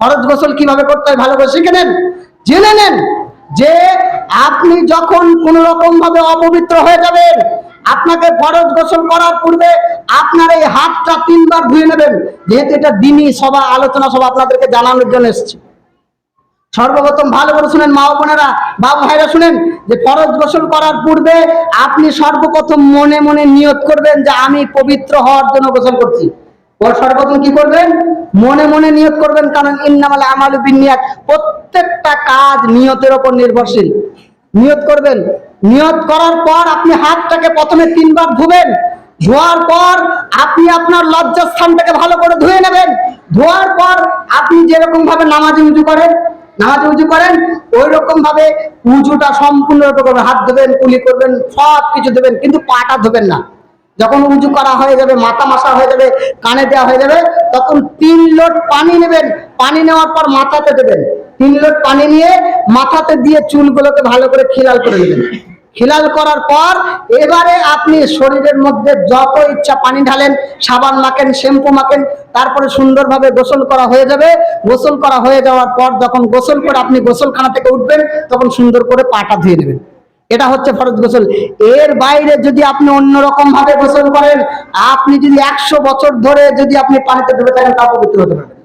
ফরজ গোসল কীভাবে করতে হয় ভালো করে শিখে নেন, জেনে নেন যে আপনি যখন কোন রকম ভাবে অপবিত্র হয়ে যাবেন, আপনাকে ফরজ গোসল করার পূর্বে আপনার এই হাতটা তিনবার ধুয়ে নেবেন। যেহেতু এটা দিনই সভা, আলোচনা সভা আপনাদেরকে জানানোর জন্য এসেছি। সর্বপ্রথম ভালো করে শুনেন, মা বোনেরা বাবু ভাইরা শুনেন যে ফরজ গোসল করার পূর্বে আপনি সর্বপ্রথম মনে মনে নিয়ত করবেন যে আমি পবিত্র হওয়ার জন্য গোসল করছি। সর্বপ্রথম কি করবেন? মনে মনে নিয়ত করবেন, কারণ ইন্নামাল আমালু বিনিয়াত প্রত্যেকটা কাজ নিয়তের উপর নির্ভরশীল। নিয়ত করবেন। নিয়ত করার পর আপনি হাতটাকে প্রথমে তিনবার ধুবেন। ধোয়ার পর আপনি আপনার লজ্জাস্থানটাকে ভালো করে ধুয়ে নেবেন। ধোয়ার পর আপনি যেরকম ভাবে নামাজি উজু করেন, নামাজি উজু করেন ওই রকম ভাবে উজুটা সম্পূর্ণ হাত ধোবেন, কুলি করবেন সব কিছু দেবেন কিন্তু পাটা ধোবেন না। যখন উজু করা হয়ে যাবে, মাথা মাসা হয়ে যাবে, কানে দেওয়া হয়ে যাবে, তখন তিন লোট পানি নেবেন। পানি নেওয়ার পর মাথাতে দেবেন। তিন লোট পানি নিয়ে মাথাতে দিয়ে চুলগুলোকে ভালো করে খিলাল করে নেবেন। খিলাল করার পর এবারে আপনি শরীরের মধ্যে যত ইচ্ছা পানি ঢালেন, সাবান মাখেন, শ্যাম্পু মাখেন, তারপরে সুন্দরভাবে গোসল করা হয়ে যাবে। গোসল করা হয়ে যাওয়ার পর যখন গোসল করে আপনি গোসলখানা থেকে উঠবেন, তখন সুন্দর করে পাটা ধুয়ে নেবেন। এটা হচ্ছে ফরজ গোসল। এর বাইরে যদি আপনি অন্যরকম ভাবে গোসল করেন, আপনি যদি একশো বছর ধরে যদি আপনি পানিতে ডুবে থাকেন তা পবিত্র হতে পারবেন